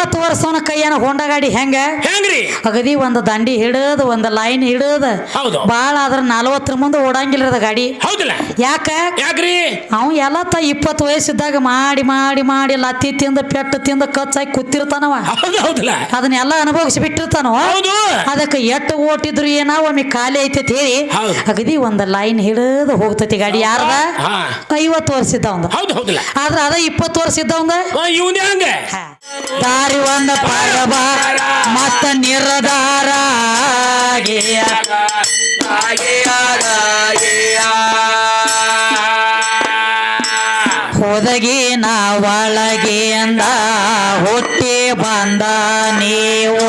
ಐವತ್ತು ವರ್ಷವನ ಕೈಯನ ಹೊಂಡ ಗಾಡಿ ಹೆಂಗ? ಹೆಂಗ್ರಿ? ಅಗದಿ ಒಂದು ದಂಡಿ ಹಿಡದ ಒಂದು ಲೈನ್ ಹಿಡದ. ಹೌದು. ಬಾಳ ಅದ್ರ ನಲವತ್ತರ ಮುಂದೆ ಓಡಂಗಿಲ್ಲ ಅದ ಗಾಡಿ. ಹೌದಲ್ಲ. ಯಾಕ? ಯಾಕ್ರಿ? ಅವ್ ಎಲ್ಲ ತ ಇಪ್ಪತ್ತು ವಯಸ್ಸಿದ್ದಾಗ ಮಾಡಿ ಮಾಡಿ ಮಾಡಿ ಲತ್ತಿ ತಿಂದ ಪೆಟ್ಟು ತಿಂದ ಕಚ್ಚಾಗಿ ಕೂತಿರ್ತಾನವ. ಹೌದು ಹೌದಲ್ಲ. ಅದನ್ನೆಲ್ಲ ಅನುಭವಿಸಿ ಬಿಟ್ಟಿರ್ತಾನವ ಹೌದು. ಅದಕ್ಕೆ ಎಟ್ಟು ಓಟಿದ್ರು ಏನೋ ಒಮ್ಮೆ ಖಾಲಿ ಐತೈತಿ ಹೇಳಿ. ಹೌದು. ಅಗದಿ ಒಂದು ಲೈನ್ ಹಿಡದು ಹೋಗ್ತೈತಿ ಗಾಡಿ ಯಾರದ? ಹಾ. ಐವತ್ತು ವರ್ಷ ಇದ್ದವಂದ. ಹೌದು ಹೌದಲ್ಲ. ಆದ್ರ ಅದ ಇಪ್ಪತ್ತು ವರ್ಷ ಇದ್ದವಂದ? ಇವನ್ ಹೆಂಗ ದಾರಿ ಒಂದ ಪರಬ ಮತ್ತ ನಿರ್ಧಾರ ಹೋದಗಿ ನಾ ಒಳಗೆ ಅಂದ ಹುಟ್ಟಿ ಬಂದ ನೀವು.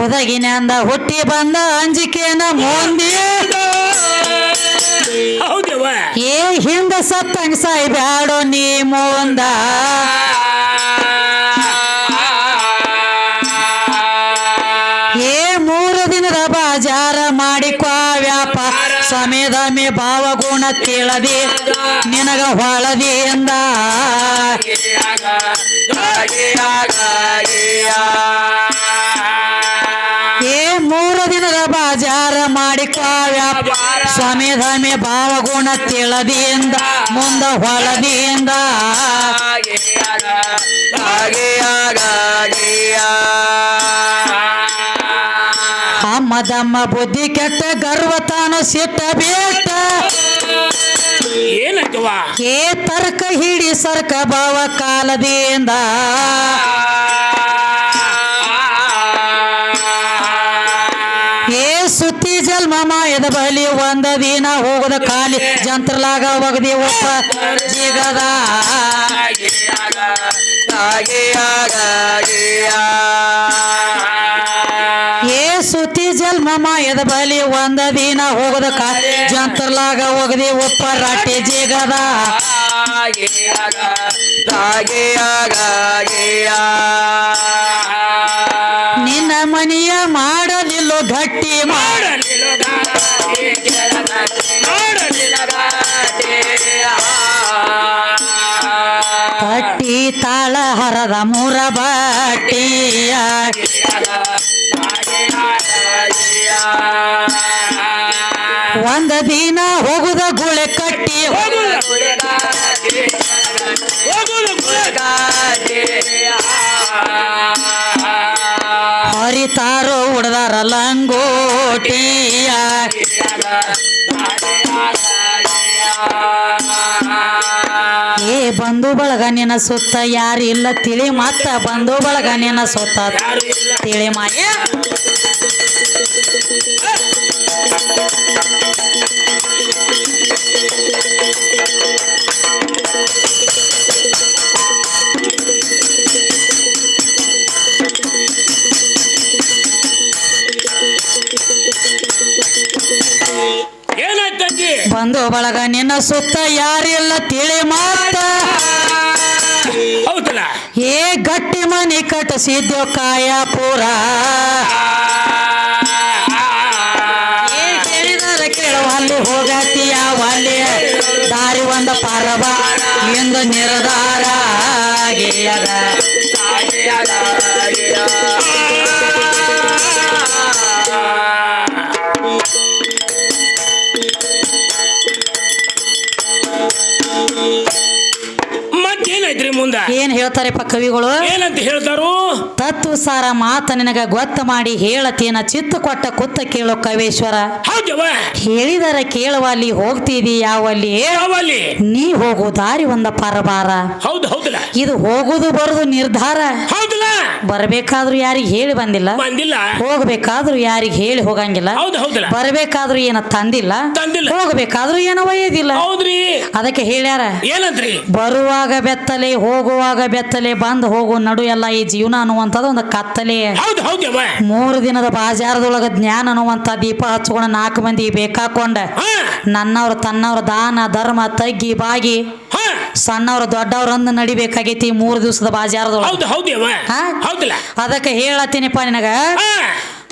ಹೊದಗಿನಿಂದ ಹುಟ್ಟಿ ಬಂದ ಅಂಜಿಕೆನ ಮುಂದೆ ಏ ಹಿಂದ ಸತ್ತಂಗ ಸಾಯಿ ಬ್ಯಾಡೋ ನೀ ಮುಂದ. ಏ ಮೂರು ದಿನದ ಬಾಜಾರ ಮಾಡಿಕೊ ವ್ಯಾಪಾರ ಸಮೇದಮೆ ಭಾವಗುಣ ತಿಳದಿ ವ್ಯಾಪಾರ ಧಾಮೆ ಭಾವಗುಣ ತಿಳದಿಯಿಂದ ಮುಂದ ಹೊಳದಿಯಿಂದ. ಅಮ್ಮದಮ್ಮ ಬುದ್ಧಿ ಕೆಟ್ಟ ಗರ್ವ ತಾನು ಸಿಟ್ಟ ಬೇಟ ಏನಕ್ಕೆ ಏ ತರ್ಕ ಹಿಡಿ ಸರ್ಕ ಭಾವ ಕಾಲದಿಂದ. ಬಲಿ ಒಂದ ದಿನ ಹೋಗದ ಕಾಲಿ ಜಂತ್ರಲಾಗ ಒಗದಿ ಒಪ್ಪ ಜಿಗದ. ಏ ಸುತ್ತಿ ಜಲ್ಮ ಮಾಯದ ಬಲಿ ಒಂದ ದಿನ ಹೋಗದ ಕಾಲಿ ಜಂತ್ರಲಾಗ ಒಗದಿ ಒಪ್ಪ ರಾಟಿ ಜಿಗದ. ನಿನ್ನ ಮೂರ ಬಾಟಿಯ. ಒಂದ ದಿನ ಹೋಗುದ ಗುಳೆ ಕಟ್ಟಿ. ಹರಿತಾರೋ ಉಡ್ದಾರ ಲಂಗೋಟಿಯ. ಬಂಧು ಬಳಗ ನಿನ್ನ ಸುತ್ತ ಯಾರಿಲ್ಲ ತಿಳಿ ಮತ್ತ ಬಂಧು ಬಳಗ ನಿನ್ನ ಸುತ್ತ. ತಿಳಿ ಮಾಯ. ಬಂದು ಬಳಗ ನಿನ್ನ ಸುತ್ತ ಯಾರಿಲ್ಲ ತಿಳಿ ಮತ್ತ. ಹೌದಲ್ಲ? ಏ ಗಟ್ಟಿ ಮನಿ ಕಟ್ಟಿಸಿದ್ಯೋ ಕಾಯಪುರ. ಏ ಕೇಳಿದರೆ ಕೇಳುವ ಅಲ್ಲಿ ಹೋಗತಿಯ ಅಲ್ಲಿ? ದಾರಿ ಒಂದ ಪಾರವ ಎಂದು ನಿರ್ಧಾರ ಆಗಿಯದ. ಮುಂದ? ಏನ್ ಹೇಳ್ತಾರೆಪ್ಪ ಕವಿಗಳು? ಏನಂತ ಹೇಳ್ತಾರು? ತತ್ವ ಸಾರ ಮಾತ ನಿನಗ ಗೊತ್ತ ಮಾಡಿ ಹೇಳತೇನ ಚಿತ್ತ ಕೊಟ್ಟ ಕುತ್ತ ಕೇಳೋ ಕವೇಶ್ವರ. ಹೌದವ ಹೇಳಿದರ ಕೇಳುವ ಅಲ್ಲಿ ಹೋಗ್ತಿದಿ ಯಾವಲ್ಲಿ ಯಾವಲ್ಲಿ ನೀ ಹೋಗು ದಾರಿ ಒಂದ ಪರಬಾರ. ಹೌದು ಹೌದಲ್ಲ? ಇದು ಹೋಗುದು ಬರುದು ನಿರ್ಧಾರ. ಹೌದಲ್ಲ? ಬರ್ಬೇಕಾದ್ರೂ ಯಾರಿಗೆ ಹೇಳಿ ಬಂದಿಲ್ಲ. ಬಂದಿಲ್ಲ. ಹೋಗ್ಬೇಕಾದ್ರೂ ಯಾರಿಗೆ ಹೇಳಿ ಹೋಗಂಗಿಲ್ಲ. ಹೌದು ಹೌದಲ್ಲ. ಬರ್ಬೇಕಾದ್ರೂ ಏನ ತಂದಿಲ್ಲ. ತಂದಿಲ್ಲ. ಹೋಗ್ಬೇಕಾದ್ರೂ ಏನೋ ಒಯ್ಯದಿಲ್ಲ. ಹೌದ್ರಿ. ಅದಕ್ಕೆ ಹೇಳ್ಯಾರ. ಏನಂತ್ರಿ? ಬರುವಾಗ ಬೆತ್ತಲೆ ಹೋಗುವಾಗ ಬೆತ್ತಲೆ ಬಂದು ಹೋಗು ನಡು ಎಲ್ಲ ಈ ಜೀವನ ಅನ್ನುವಂಥದ್ದು ಒಂದು ಕತ್ತಲೆ. ಹೌದು ಮೂರು ದಿನದ ಬಾಜಾರದೊಳಗ ಜ್ಞಾನ ಅನ್ನುವಂಥ ದೀಪ ಹಚ್ಕೊಂಡ ನಾಲ್ಕು ಮಂದಿ ಬೇಕಾಕೊಂಡ. ನನ್ನವ್ರ ತನ್ನವ್ರ ದಾನ ಧರ್ಮ ತಗ್ಗಿ ಬಾಗಿ. ಸಣ್ಣವ್ರ ದೊಡ್ಡವ್ರ ಅಂದ್ ನಡಿಬೇಕಾಗೈತಿ ಮೂರು ದಿವಸದ ಬಾಜಾರದೊಳಗೆ. ಹೌದು ಹೌದವ ಹಾ? ಹೌದಲ್ಲ. ಅದಕ್ಕೆ ಹೇಳತ್ತೀನಿಪ್ಪ ನಿನಗ.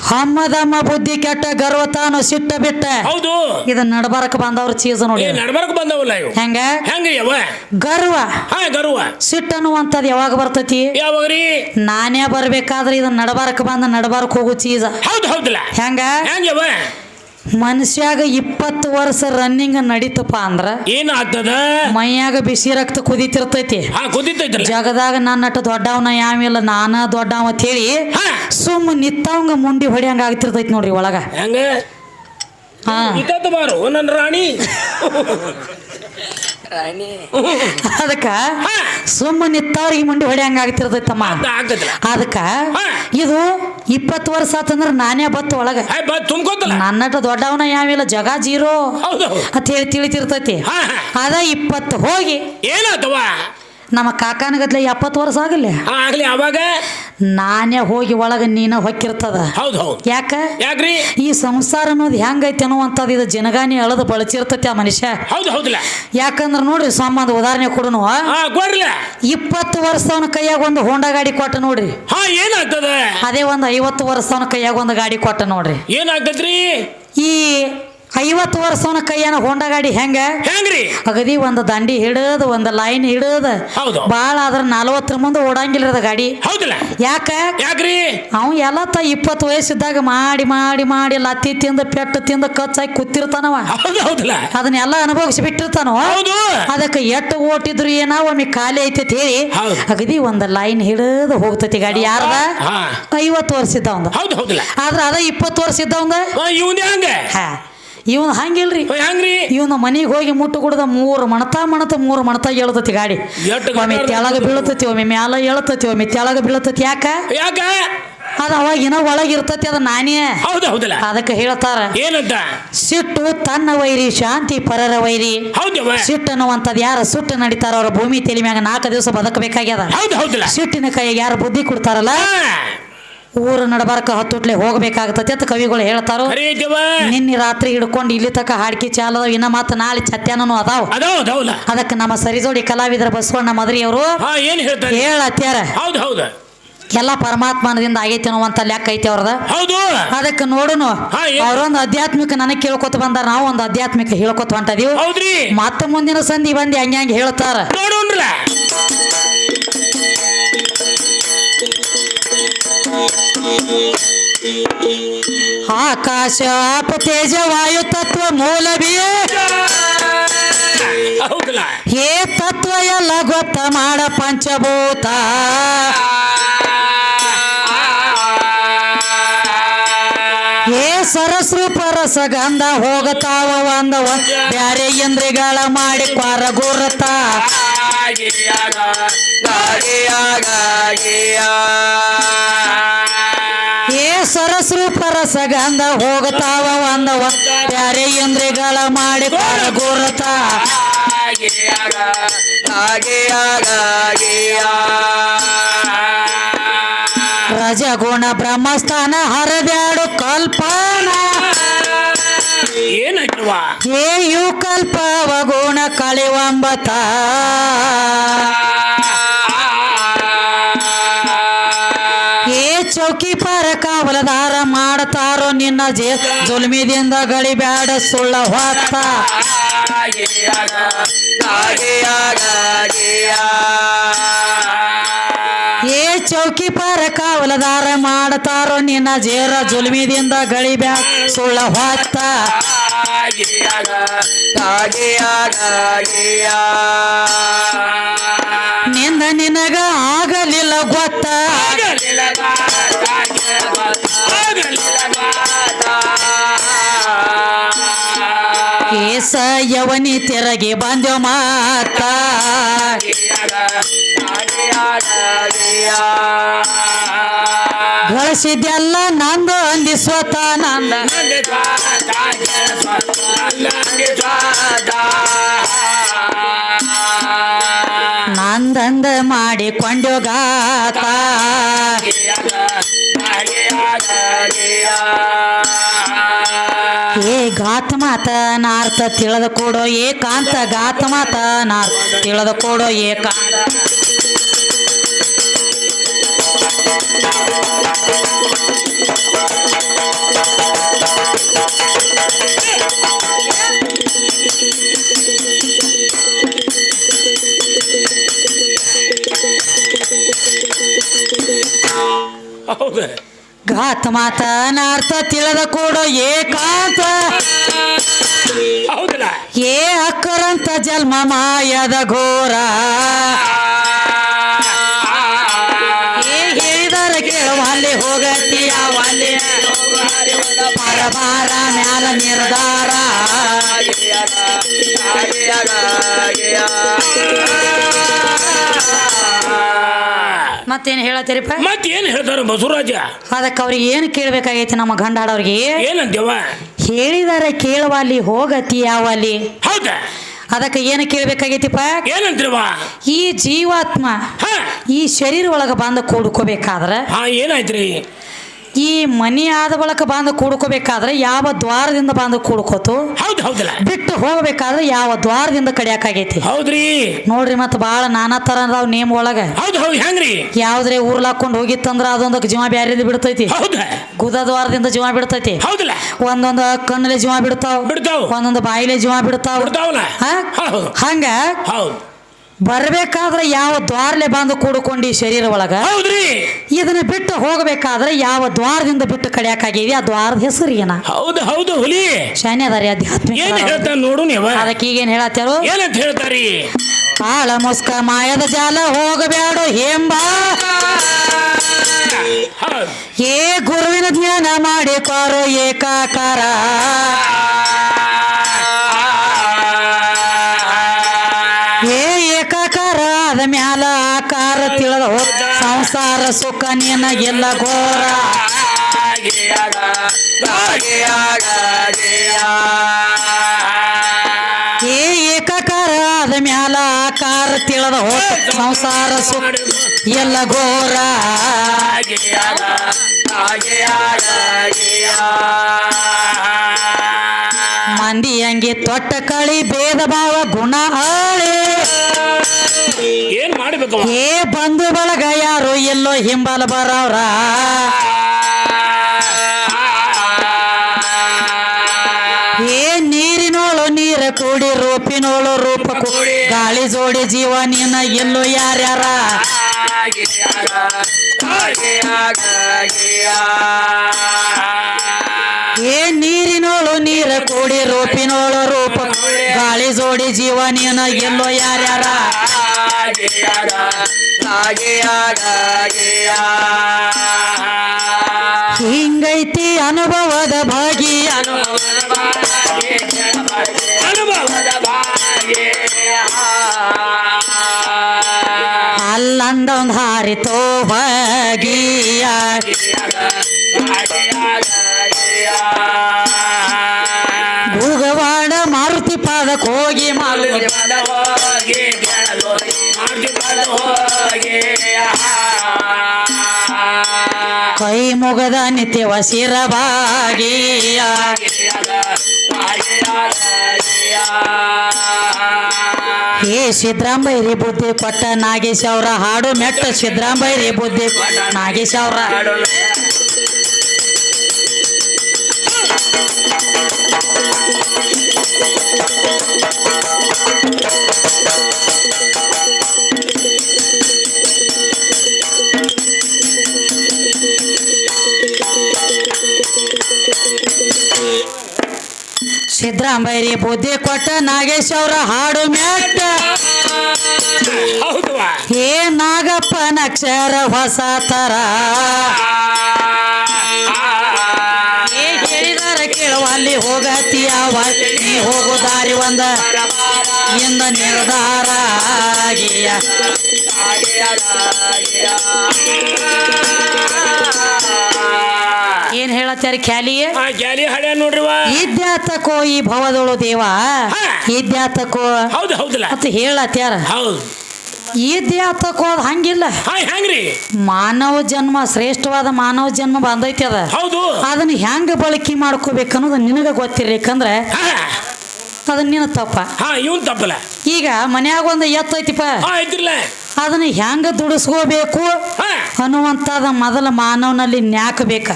ಹಮ್ಮದಮ್ಮ ಬುದ್ಧಿ ಕೆಟ್ಟ ಗರ್ವ ತಾನು ಸಿಟ್ಟ ಬಿಟ್ಟ. ಹೌದು. ಇದು ನಡಬರಕ್ ಬಂದವ್ರ ಚೀಸ್ ನೋಡಿ. ಏ ನಡ್ಬರ್ಕ್ ಬಂದವಲ್ಲ ಇವು. ಹೆಂಗ? ಹೆಂಗ ಯವ ಗರ್ವ. ಹಾ ಗರ್ವ. ಸಿಟ್ಟು ಅನ್ನುವಂಥದ್ದು ಯಾವಾಗ ಬರ್ತೈತಿ? ಯಾವಾಗ್ರಿ? ನಾನೇ ಬರ್ಬೇಕಾದ್ರೆ ಇದನ್ನ ನಡಬಾರಕ್ ಬಂದ ನಡಬಾರಕ್ ಹೋಗು ಚೀಸ. ಹೌದು ಹೌದಿಲ್ಲ. ಹೆಂಗ? ಹೆಂಗ ಯವ ಮನುಷ್ಯಾಗ ಇಪ್ಪತ್ತು ವರ್ಷ ರನ್ನಿಂಗ್ ನಡೀತಪ್ಪ ಅಂದ್ರ ಏನ್ ಆಗ್ತದ ಮೈಯಾಗ ಬಿಸಿ ರಕ್ತ ಕುದಿತಿರ್ತೈತಿ. ಜಗದಾಗ ನನ್ನ ಜಗದಾಗ ನನ್ನಟ್ಟು ದೊಡ್ಡವನ ಯಾವಿಲ್ಲ ನಾನ ದೊಡ್ಡವ ಅಂತ ಹೇಳಿ ಸುಮ್ಮ ನಿತ್ತವಂಗ ಮುಂಡಿ ಹೊಡಿಯಂಗ ಆಗ್ತಿರ್ತೈತಿ ನೋಡ್ರಿ ಒಳಗ. ಬಾರು ನನ್ನ ರಾಣಿ. ಅದಕ್ಕ ಸುಮ್ಮನಿತ್ತವ್ರಿಗೆ ಸುಮ್ಮ ನಿತ್ತವ್ರಿಗೆ ಮುಂಡಿ ಹೊಡಿಯಂಗ ಆಗ್ತಿರ್ತೈತಮ್ಮ. ಅದ ಅದಕ್ಕ ಇದು ಇಪ್ಪತ್ತು ವರ್ಷ ಆತಂದ್ರ ನಾನೇ ಬತ್ತು ಒಳಗೆ. ತುಂಬ್ಕೋತಲ್ಲ? ದೊಡ್ಡವನ ಯಾವಿಲ್ಲ ಜಗ ಜೀರೋ ಅಂತ ಹೇಳಿ ತಿಳಿತಿರ್ತೈತಿ. ಅದ ಇಪ್ಪತ್ತು ಹೋಗಿ ಏನಾತವ? ನಮ್ಮ ಕಾಕಾನಗತ್ಲೆ ಎಪ್ಪತ್ತು ವರ್ಷ ಆಗಲಿ. ಆಗ್ಲಿ ಅವಾಗ? ನಾನೇ ಹೋಗಿ ಒಳಗೆ ನೀನ ಹೊಕ್ಕಿರ್ತದ. ಹೌದು ಹೌದು. ಯಾಕ? ಯಾಕ್ರಿ? ಈ ಸಂಸಾರ ಅನ್ನೋದು ಹೆಂಗೈತಿ ಅನ್ನುವಂಥದ್ದು ಇದು ಜನಗಾನಿ ಅಳದು ಬಳಚಿರ್ತೈತೆ ಆ ಮನುಷ್ಯ. ಹೌದು ಹೌದಲ್ಲ ಯಾಕಂದ್ರೆ ನೋಡ್ರಿ ಸಂಬಂಧ ಉದಾಹರಣೆ ಕೊಡನು ಇಪ್ಪತ್ತು ವರ್ಷ ಅವನ ಕೈಯಾಗ ಒಂದು ಹೋಂಡಾ ಗಾಡಿ ಕೊಟ್ಟ ನೋಡ್ರಿ. ಹಾ ಏನಾಗ್ತದ? ಅದೇ ಒಂದು ಐವತ್ತು ವರ್ಷ ಅವನ ಕೈಯಾಗ ಒಂದು ಗಾಡಿ ಕೊಟ್ಟ ನೋಡ್ರಿ. ಏನಾಗ್ತದ್ರಿ? ಈ ಐವತ್ತು ವರ್ಷವನ ಕೈಯನ ಹೊಂಡ ಗಾಡಿ ಹೆಂಗ? ಹೆಂಗ್ರಿ? ಅಗದಿ ಒಂದು ದಂಡಿ ಹಿಡದ ಒಂದು ಲೈನ್ ಹಿಡದ. ಹೌದು. ಭಾಳ ಆದ್ರ ನಲವತ್ತರ ಮುಂದೆ ಓಡಂಗಿಲ್ಲ ಗಾಡಿ. ಹೌದಲ್ಲ? ಯಾಕ? ಯಾಕ್ರಿ? ಅವ್ ಎಲ್ಲ ತ ಇಪ್ಪತ್ತು ವಯಸ್ಸಿದ್ದಾಗ ಮಾಡಿ ಮಾಡಿ ಮಾಡಿ ಲತ್ತಿ ತಿಂದ ಪೆಟ್ಟು ತಿಂದ ಕಚ್ಚಾಗಿ ಕೂತಿರ್ತಾನವ. ಹೌದಲ್ಲ. ಅದನ್ನೆಲ್ಲ ಅನುಭವಿಸಿ ಬಿಟ್ಟಿರ್ತಾನ ಅದಕ್ಕೆ ಎಟ್ಟು ಓಟಿದ್ರು ಏನೋ ಒಮ್ಮೆ ಖಾಲಿ ಐತಿ ಅಂತ ಹೇಳಿ. ಅಗದಿ ಒಂದು ಲೈನ್ ಹಿಡದು ಹೋಗ್ತೈತಿ ಗಾಡಿ ಯಾರದ? ಐವತ್ತು ವರ್ಷ ಇದ್ದವಂದ. ಆದ್ರ ಅದ ಇಪ್ಪತ್ತು ವರ್ಷ ಇದ್ದವಂದ? ಹಾ. ಇವನ್ ಹಂಗಿಲ್ರಿ. ಹಂಗ್ರಿ? ಇವನ ಮನೆಗೆ ಹೋಗಿ ಮುಟ್ಟು ಕುಡ್ದ ಮೂರು ಮಣತ ಮಣತ ಮೂರು ಮಣತ ಹೇಳ್ತತಿ ಗಾಡಿ. ಒಮ್ಮೆ ತೆಳಗ ಬೀಳತತಿ ಒಮ್ಮೆ ಮ್ಯಾಲ ಹೇಳ್ತತಿ ಒಮ್ಮೆ ತೆಳಗ ಬೀಳತತಿ ಯಾಕ? ಯಾಕ? ಅದ ಅವಾಗಿನ ಒಳಗಿರ್ತತಿ ಅದ ನಾನೇ. ಹೌದು ಹೌದಲ್ಲ? ಅದಕ್ಕೆ ಹೇಳ್ತಾರ ಏನಂತ? ಸಿಟ್ಟು ತನ್ನ ವೈರಿ ಶಾಂತಿ ಪರರ ವೈರಿ. ಸಿಟ್ಟು ಅನ್ನುವಂಥದ್ದು ಯಾರು ಸುಟ್ಟು ನಡೀತಾರ ಅವ್ರ ಭೂಮಿ ತಲೆ ಮ್ಯಾಗ ನಾಲ್ಕು ದಿವಸ ಬದುಕಬೇಕಾಗ್ಯದ. ಹೌದು ಹೌದಲ್ಲ? ಸಿಟ್ಟಿನ ಕೈಯಾಗ ಯಾರು ಬುದ್ಧಿ ಕೊಡ್ತಾರಲ್ಲ? ಊರ ನಡಬಾರಕ ಹತ್ತುಟ್ಲೆ ಹೋಗ್ಬೇಕಾಗತತಿ ಅಂತ ಕವಿಗಳು ಹೇಳ್ತಾರೋ ನಿನ್ನೆ ರಾತ್ರಿ ಹಿಡ್ಕೊಂಡು ಇಲ್ಲಿ ತಕ ಹಾಡ್ಕಿ ಚಾಲದ ಇನ್ನ ಮತ್ತೆ ನಾಳೆ ಚತ್ಯಾನೂ ಅದಾವ. ಅದಕ್ಕೆ ನಮ್ಮ ಸರಿಜೋಡಿ ಕಲಾವಿದರ ಬಸವಣ್ಣ ಮದರಿಯವರು ಹೇಳತ್ಯಾರ ಎಲ್ಲ ಪರಮಾತ್ಮನದಿಂದ ಆಗೈತಿ ಅನ್ನುವಂತ ಲೆಕ್ಕ ಐತಿ ಅವ್ರದ ಅದಕ್ಕೆ ನೋಡುನು ಅವರೊಂದು ಆಧ್ಯಾತ್ಮಿಕ ನನಗೆ ಕೇಳ್ಕೊತ ಬಂದಾರ ನಾವು ಒಂದು ಆಧ್ಯಾತ್ಮಿಕ ಹೇಳ್ಕೊತ ಹೊಂಟದೀವಿ. ಮತ್ತೆ ಮುಂದಿನ ಸಂಧಿ ಬಂದಿ ಹಂಗೆ ಹಂಗೆ ಹೇಳ್ತಾರ ಆಕಾಶ ಆಪ ತೇಜ ವಾಯು ತತ್ವ ಮೂಲವೇ ಹೇ ತತ್ವ ಎಲ್ಲ ಗೊತ್ತ ಮಾಡ ಪಂಚಭೂತ. ಹೇ ಸರಸ್ರು ಪರಸ ಗಂಧ ಹೋಗತಾವ ಒಂದವ ಬ್ಯಾರೆ ಇಂದ್ರಿಗಳ ಮಾಡಿ ಕ್ವಾರ ಗುರತ. ಪರಸ ಗಂಧ ಹೋಗತಾವ ಒಂದವ ಬ್ಯಾರೆ ಇಂದ್ರಿಗಳ ಮಾಡಿ ಗುರುತ. ರಜಗುಣ ಬ್ರಹ್ಮಸ್ಥಾನ ಹರದ್ಯಾಡು ಕಲ್ಪನ. ಏಯು ಕಲ್ಪವ ಗುಣ ಕಳಿವಂಬತ. ನಿನ್ನ ಜೇ ಜುಲ್ಮಿದಿಂದ ಗಳಿಬ್ಯಾಡ ಸುಳ್ಳ ಹೊತ್ತ ಏ ಚೌಕಿ ಪಾರ ಕಾವಲದಾರ ಮಾಡತಾರೋ ನಿನ್ನ ಜೇರ ಜುಲ್ಮಿದಿಂದ ಗಳಿಬ್ಯಾಡ ಸುಳ್ಳ ಹೊತ್ತ ನಿಂದ ಕೇಸ ಯವನಿ ತೆರಗೆ ಬಂದೆವ ಮಾತ. ಗಳಿಸಿದ್ಯಲ್ಲ ನಂದು ಅಂದಿ ಸ್ವತ ನಂದ. ನಂದ ಅಂದಂದ ಮಾಡಿಕೊಂಡ್ಯೋ ಗಾತ ಏ ಗಾತ ಮಾತ ನಾರ್ಥ ತಿಳಿದ ಕೊಡೋ ಏಕಾಂತ ಗಾತ ಮಾತ ನಾರ್ಥ ತಿಳಿದ ಕೊಡೋ ಏಕಾಂತ ಹೌದ. ಗಾತ ಮಾತನ ಅರ್ಥ ತಿಳಿದ ಕೂಡ ಏಕಾಂತ. ಹೌದಲ್ಲ? ಏ ಅಕ್ಕರಂತ ಜನ್ಮ ಮಾಯದ ಘೋರ. ಏ ಹೇಳಿದರ ಕೇಳುವ ಅಲ್ಲಿ ಹೋಗತ್ತೀಯ ಅಲ್ಲಿ? ಪರಬಾರ ಮ್ಯಾಲ ನಿರ್ಧಾರ. ಮತ್ತೇನು ಹೇಳತ್ತೀರಿಪ್ಪ? ಮತ್ ಏನ್ ಹೇಳ್ತಾರ ಬಸವರಾಜ? ಅದಕ್ಕೆ ಅವ್ರಿಗೆ ಏನು ಕೇಳ್ಬೇಕಾಗೈತಿ ನಮ್ಮ ಗಂಡಾಡವ್ರಿಗೆ ಏನಂತೇವ ಹೇಳಿದಾರೆ ಕೇಳುವಲ್ಲಿ ಹೋಗತಿ ಯಾವಲ್ಲಿ? ಹೌದಾ? ಅದಕ್ಕೆ ಏನು ಕೇಳ್ಬೇಕಾಗೈತಿಪ್ಪ? ಏನಂತೀವ ಈ ಜೀವಾತ್ಮ ಈ ಶರೀರ ಒಳಗೆ ಬಂದು ಕೂಡ್ಕೋಬೇಕಾದ್ರೆ ಏನಾಯ್ತು ಏನಾಯ್ತ್ರಿ? ಈ ಮನಿ ಆದ ಬಳಕ ಬಂದು ಕೂಡ್ಕೋಬೇಕಾದ್ರೆ ಯಾವ ದ್ವಾರದಿಂದ ಬಂದು ಕೂಡ್ಕೋತು? ಹೌದ್ ಹೌದಲ್ಲ. ಬಿಟ್ಟು ಹೋಗ್ಬೇಕಾದ್ರೆ ಯಾವ ದ್ವಾರದಿಂದ ಕಡಿಯಾಕಾಗೈತಿ ಹೌದ್ರಿ. ನೋಡ್ರಿ ಮತ್ತೆ ಬಾಳ ನಾನಾ ತರ ಅದಾವ್ ನೇಮ್ ಒಳಗ. ಹೌದು ಹೌದು ಹೆಂಗ್ರಿ? ಯಾವ್ದ್ರೆ ಊರ್ಲಾಕೊಂಡು ಹೋಗಿತ್ತಂದ್ರ ಅದೊಂದು ಜೀವ ಬ್ಯಾರಿಂದ ಬಿಡ್ತೈತಿ. ಗುದ ದ್ವಾರದಿಂದ ಜೀವ ಬಿಡ್ತೈತಿ. ಹೌದಲ್ಲ. ಒಂದೊಂದು ಕಣ್ಣಲ್ಲಿ ಜೀವ ಬಿಡ್ತಾವ. ಬಿಡ್ತಾವ್. ಒಂದೊಂದು ಬಾಯಿಲೆ ಜೀವ ಬಿಡ್ತಾವ. ಹಂಗ ಹೌದ್. ಬರ್ಬೇಕಾದ್ರೆ ಯಾವ ದ್ವಾರಲೆ ಬಂದು ಕೂಡಿಕೊಂಡು ಈ ಶರೀರ ಒಳಗ? ಹೌದ್ರಿ. ಇದನ್ನ ಬಿಟ್ಟು ಹೋಗಬೇಕಾದ್ರೆ ಯಾವ ದ್ವಾರದಿಂದ ಬಿಟ್ಟು ಕಡಿಯಾಕಾಗಿದೆ ಆ ದ್ವಾರದ ಹೆಸರು ಏನ? ಹೌದು ಹೌದು ಹುಲಿ. ಶಾನೆ ಅದಾರಿ ಆಧ್ಯಾತ್ಮಿಕ ಏನ್ ಅದಾವ. ಹೇಳ್ತಾರ ನೋಡು ನೀವ? ಅದಕ್ಕೆ ಈಗೇನ್ ಹೇಳತ್ತಾರು ಏನಂತ ಹೇಳ್ತಾರಿ? ಕಾಳ ಮುಸ್ಕ ಮಾಯದ ಜಾಲ ಹೋಗಬೇಡ ಹೇಂಬ. ಏ ಗುರುವಿನ ಜ್ಞಾನ ಮಾಡಿಕೊರೋ ಏಕಾಕಾರ. ಸುಖ ನಿನಗೆಲ್ಲ ಘೋರ. ಏ ಮ್ಯಾಲ ಆಕಾರ ತಿಳಿದ ಹೋದ ಸಂಸಾರ ಸುಖ ಎಲ್ಲ ಘೋರ. ಮಂದಿ ಹಂಗೆ ತೊಟ್ಟ ಕಳಿ ಭೇದ ಭಾವ ಗುಣ ಆಳೆ. ಏ ಬಂಧು ಬಳಗ ಯಾರು? ಎಲ್ಲೋ ಹಿಂಬಲ ಬರವ್ರ. ಏ ನೀರಿನೋಳು ನೀರ ಕೂಡಿ ರೂಪಿನೋಳು ರೂಪ ಕೂಡಿ. ಗಾಳಿ ಜೋಡಿ ಜೀವ ನೀನ ಎಲ್ಲೋ ಯಾರ್ಯಾರ? ಏ ನೀರಿನೋಳು ನೀರ ಕೂಡಿ ರೂಪಿನೋಳು ರೂಪ ಕೂಡಿ ಗಾಳಿ ಜೋಡಿ ಜೀವ ನೀನ ಎಲ್ಲೋ ಯಾರ್ಯಾರ ಹಿಂಗೈತಿ ಅನುಭವದ ಭಾಗಿ ಅಲ್ಲಂದ ಒಂದ್ ಹಾರಿತೋ ಬಗಿಯ ಕೈ ಮುಗದ ನಿತ್ಯವ ಶಿರಬಾಗಿಯ. ಏ ಸಿದ್ರಾಂಬೈರಿ ಬುದ್ಧಿ ಕೊಟ್ಟ ನಾಗೇಶ್ ಅವರ ಹಾಡು ಮೆಟ್ಟ ಸಿದ್ರಾಂಬೈರಿ ಬುದ್ಧಿ ಕೊಟ್ಟ ನಾಗೇಶ್ ಅವ್ರ ಸಿದ್ರಾಂಬೈರಿ ಬುದ್ಧಿ ಕೊಟ್ಟ ನಾಗೇಶ್ ಅವರ ಹಾಡು ಮೆಟ್ಟ ಏ ನಾಗಪ್ಪನ ಅಕ್ಷರ ಹೊಸ ತರ ಏ ಹೇಳಿದಾರ ಕೇಳುವ ಅಲ್ಲಿ ಹೋಗತಿಯ ನೀ ಹೋಗುದಾರಿ ಒಂದ. ಇಂದ ನಿರ್ಧಾರ ಆಗಿಯ. ಹೇಳತ್ತಾರೆ ಆ ಗ್ಯಾಲಿ ನೋಡ್ರಿವ ಇದ್ಯಾತಕೋ ಈ ಭವದೊಳು ದೇವ? ಇದ್ಯಾತಕೋ? ಹೌದು ಹೌದಲ್ಲ. ಮತ್ತೆ ಹೇಳತ್ಯಾರ ಹೌದು. ಇದ್ಯಾತಕೋ ದೇಹತಕ್ಕೋದ್ ಹಂಗಿಲ್ಲ. ಹಾ ಹೆಂಗ್ರಿ? ಮಾನವ ಜನ್ಮ ಶ್ರೇಷ್ಠವಾದ ಮಾನವ ಜನ್ಮ ಬಂದೈತಿ ಅದ. ಹೌದು. ಅದನ್ನ ಹೆಂಗ ಬಳಕೆ ಮಾಡ್ಕೋಬೇಕು ಅನ್ನೋದು ನಿನಗ ಗೊತ್ತಿರ್ಲಿಕ್ಕಂದ್ರೆ ಹಾ. ಅದನ್ನ ನಿನ್ನ ತಪ್ಪ. ಹಾ ಇವನ್ ತಪ್ಪಲ್ಲ. ಈಗ ಮನ್ಯಾಗ ಒಂದು ಎತ್ತೈತಿಪ್ಪ. ಹಾ ಅದನ್ನ ಹೆಂಗ ದುಡಿಸ್ಕೋಬೇಕು ಅನ್ನುವಂಥದ ಮೊದಲ ಮಾನವನಲ್ಲಿ ನ್ಯಾಕ ಬೇಕ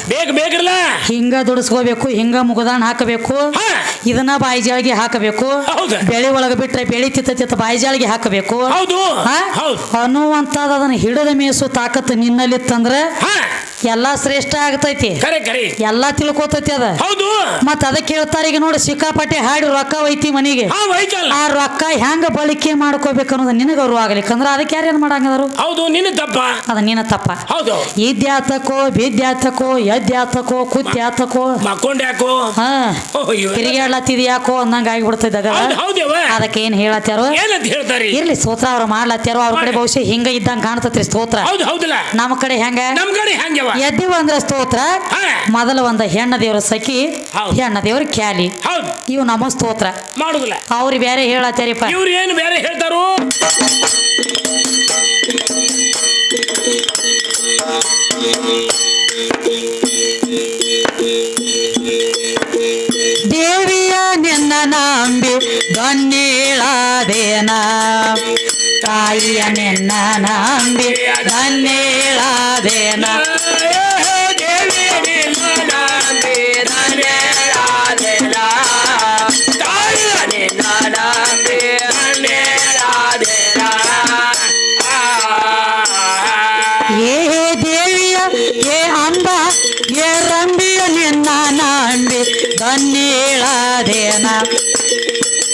ಹಿಂಗ ದುಡಿಸ್ಕೋಬೇಕು ಹಿಂಗ ಮುಗದಾಣ ಹಾಕಬೇಕು ಇದನ್ನ ಬಾಯಿಜಾಳಿಗೆ ಹಾಕಬೇಕು ಬೆಳೆ ಒಳಗೆ ಬಿಟ್ರೆ ಬೆಳಿ ತಿತ್ತ ತಿತ್ತ ಬಾಯಿಜಾಳಿಗೆ ಹಾಕಬೇಕು. ಅನ್ನುವಂಥದ್ದು ಅದನ್ನ ಹಿಡಿದ ಮೇಸು ತಾಕತ್ತು ನಿನ್ನಲ್ಲಿತ್ತಂದ್ರೆ ಹಾ. ಎಲ್ಲಾ ಶ್ರೇಷ್ಠ ಆಗ್ತೈತಿ. ಕರೆ ಕರೆ. ಎಲ್ಲಾ ತಿಳ್ಕೊತೈತಿ ಅದ. ಹೌದು. ಮತ್ತ ಅದಕ್ಕೆ ಹೇಳ್ತಾರೆ ಈಗ ನೋಡಿ ಸಿಕ್ಕಾಪಟ್ಟೆ ಹಾಡಿ ರೊಕ್ಕ ಒಯ್ತಿ ಮನೆಗೆ. ಹಾ ಆ ರೊಕ್ಕ ಹೆಂಗ ಬಳಕೆ ಮಾಡ್ಕೋಬೇಕು ಅನ್ನೋದು ನಿನಗ ಆಗ್ಲಿ ಆಗ್ಲಿಕ್ಕಂದ್ರ ಅದಕ್ಕೆ ಯಾರು ಏನ್ ಮಾಡಂಗದರು ಹೌದು ನಿನ್ನ ತಪ್ಪ ಅದ ನಿನ್ನ ತಪ್ಪ. ಹೌದು. ಇದ್ಯಾತಕೋ ಬಿದ್ಯಾತಕೋ ಎದ್ಯಾತಕೋ ಕುತ್ಯಾತಕೋ. ಮಕ್ಕೊಂಡ್ಯಾಕೋ ಹಾ. ಓ, ಇವ- ತಿರುಗಾಡ್ಲತ್ತಿದ್ ಯಾಕೋ ಅಂದಂಗ ಆಗಿಬಿಡ್ತೈದಾಗ ಹೌದು ಹೌದೇವ ಅದಕ್ಕೆ ಏನ್ ಹೇಳತ್ಯಾರೋ? ಇರ್ಲಿ ಸ್ತೋತ್ರ ಅವ್ರು ಮಾಡ್ಲತ್ತಾರೋ ಅವ್ರ ಕಡೆ ಬಹುಶಃ ಹಿಂಗ ಇದ್ದಂಗ ಕಾಣ್ತತ್ರಿ ಸ್ತೋತ್ರ. ನಮ್ಮ ಕಡೆ ಹೆಂಗ? ನಮ್ ಕಡೆ ಹೆಂಗವ ಎದ್ದಿವ ಅಂದ್ರ ಸ್ತೋತ್ರ. ಮೊದಲ ಒಂದ ಹೆಣ್ಣ ದೇವರ ಸಖಿ ಹೆಣ್ಣ ದೇವ್ರ ಕ್ಯಾಲಿ ಇವು ನಮ್ಮ ಸ್ತೋತ್ರ. ಮಾಡುದಿಲ್ಲ. ಅವ್ರು ಬೇರೆ ಹೇಳತ್ಯಾರಿಪ್ಪ. ಇವ್ರು ಏನು ಬೇರೆ ಹೇಳ್ತಾರು? ದೇವಿಯ ನಿನ್ನ ನಂಬಿ ಗಣ್ಣೀಳಾದೇನ. ತಾಯಿಯ ನಿನ್ನ ನಂಬಿ ಗಣ್ಣೀಳಾದೇನ.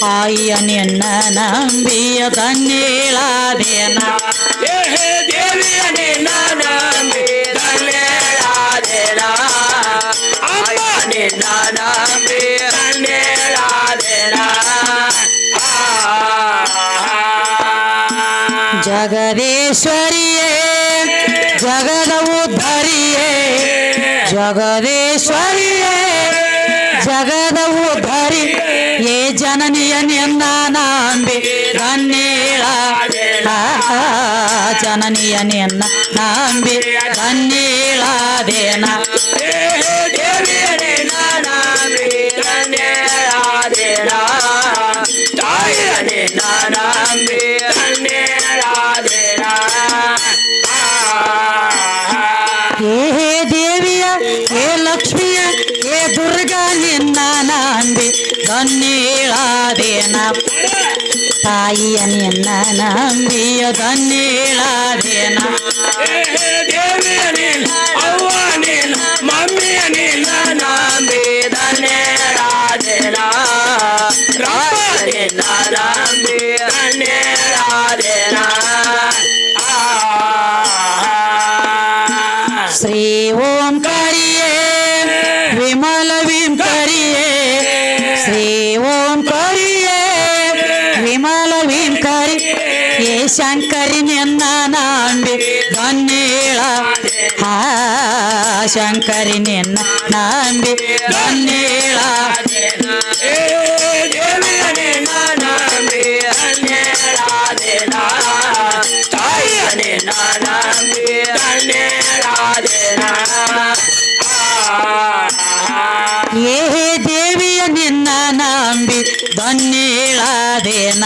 ತಾಯಿಯ ನಿನ್ನ ನಂಬಿಯ ಗಣ್ಣೀಳಾದೇನ ಜಗದೇಶ್ವರಿಯೇ ಜಗದ ಉದ್ಧರಿಯೇ ಜಗದೇಶ್ವರಿಯೇ ಜಗದ ಜನನಿಯ ನಿನ್ನ ನಂಬಿ ಗಣ್ಣೀಳ ಆ, ಜನನಿಯ ನಿನ್ನ ನಂಬಿ ಗಣ್ಣೀಳಾದೇನ ತಾಯಿಯ ನಿನ್ನ ನಂಬಿಯ ಗಣ್ಣೀಳಾದೇನ ಶಂಕರಿ ನಿನ್ನ ನಂಬಿ ಬನ್ನೇಳ ಏ ದೇವಿಯ ನಿನ್ನ ನಂಬಿ ಗಣ್ಣೀಳಾದೇನ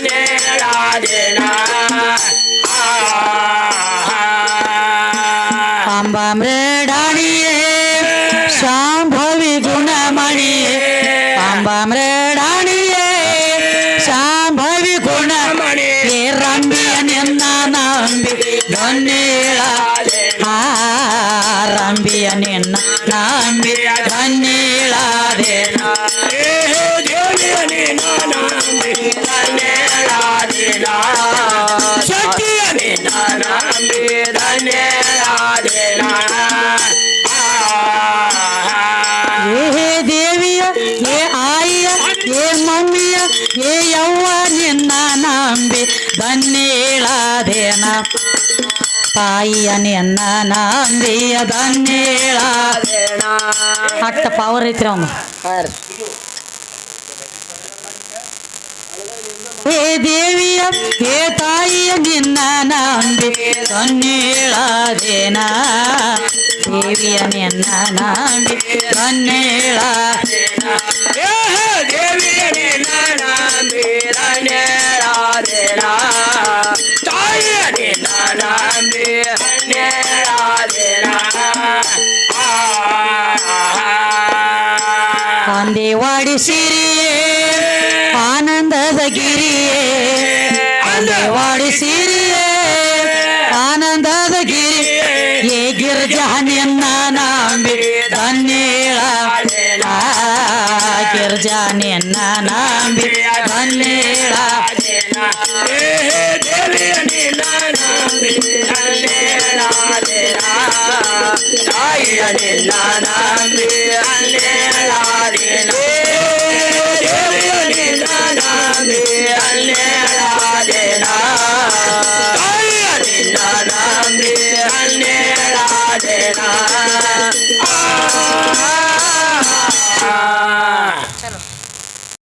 ಏ ಯವ್ವ, ನಿನ್ನ ನಂಬಿ ಗಣ್ಣೀಳಾದೇನ ತಾಯಿಯ ನಿನ್ನ ನಂಬಿಯ ಧನ್ಯೇಳ? ಅಟ್ಟ ಪವರ್ ಐತ್ರಿ ಅವನು. ಹೇ ದೇವಿಯ ಹೇ ತಾಯಿಯ ನಿನ್ನ ನಂಬಿ ಧನ್ಯೇಳದೇನ? ದೇವಿಯ ನಿನ್ನ ನಂಬಿ ಧನ್ಯೇಳ ಅಂದೇವಾಡಿ ಸಿರಿಯೇ ಆನಂದದ ಗಿರಿಯೇ ಅಂದೇವಾಡಿ ಸಿರಿಯೇ ಆನಂದದ ಗಿರಿ ಏ ಗಿರ್ಜಾ ನಿನ್ನ ನಂಬಿ ಧನ್ಯೇಳ. ತಾಯಿಯ ನಿನ್ನ ನಂಬಿ.